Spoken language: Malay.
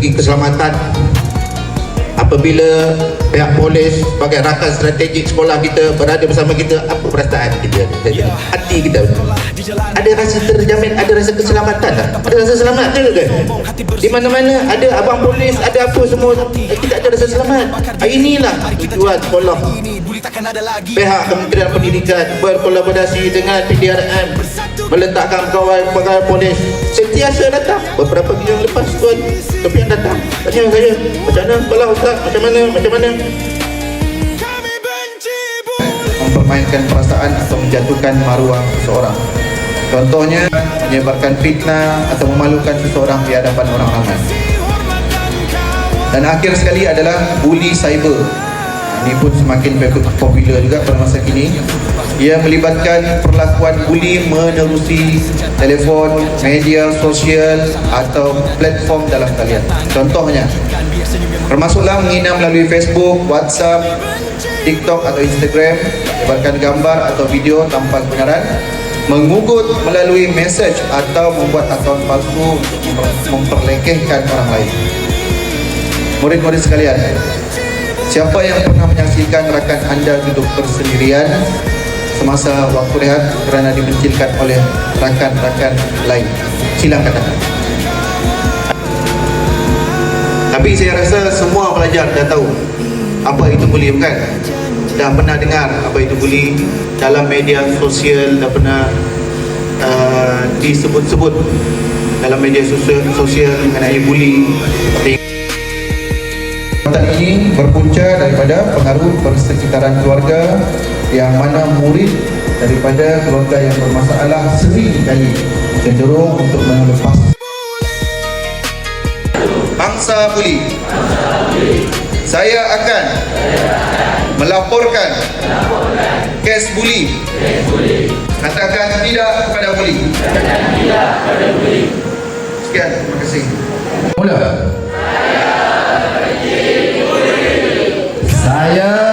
segi keselamatan. Apabila pihak polis sebagai rakan strategik sekolah kita berada bersama kita apa perasaan kita? Hati kita. Ada rasa terjamin ada rasa keselamatan tak? Ada rasa selamat ke kan di mana-mana ada abang polis ada apa semua kita ada rasa selamat. Ah, inilah tujuan sekolah. Pihak Kementerian Pendidikan berkolaborasi dengan PDRM meletakkan pegawai pegawai polis sentiasa datang. Beberapa minggu lepas tuan. Kepian datang. Tanya saya macam mana sekolah ustaz? Macam mana? Macam mana? Mempermainkan perasaan atau menjatuhkan maruah seseorang. Contohnya menyebarkan fitnah atau memalukan seseorang di hadapan orang ramai dan akhir sekali adalah bully cyber ini pun semakin popular juga pada masa kini. Ia melibatkan perlakuan bully menerusi telefon, media sosial atau platform dalam talian. Contohnya termasuklah menghina melalui Facebook, WhatsApp, TikTok atau Instagram menyebarkan gambar atau video tanpa kebenaran mengugut melalui message atau membuat akaun palsu memperlekehkan orang lain. Murid-murid sekalian siapa yang pernah menyaksikan rakan anda duduk bersendirian semasa waktu rehat kerana dibencilkan oleh rakan-rakan lain? Silakan datang. Tapi saya rasa semua pelajar dah tahu apa itu bully bukan? Dah pernah dengar apa itu bully dalam media sosial dah pernah uh, disebut-sebut dalam media sosial, sosial mengenai bully Perbuatan ini berpunca daripada pengaruh persekitaran keluarga yang mana murid daripada keluarga yang bermasalah sering kali cenderung untuk melepas bangsa buli. Saya akan melaporkan kes buli. Katakan tidak kepada buli. Sekian, terima kasih. Mula. Saya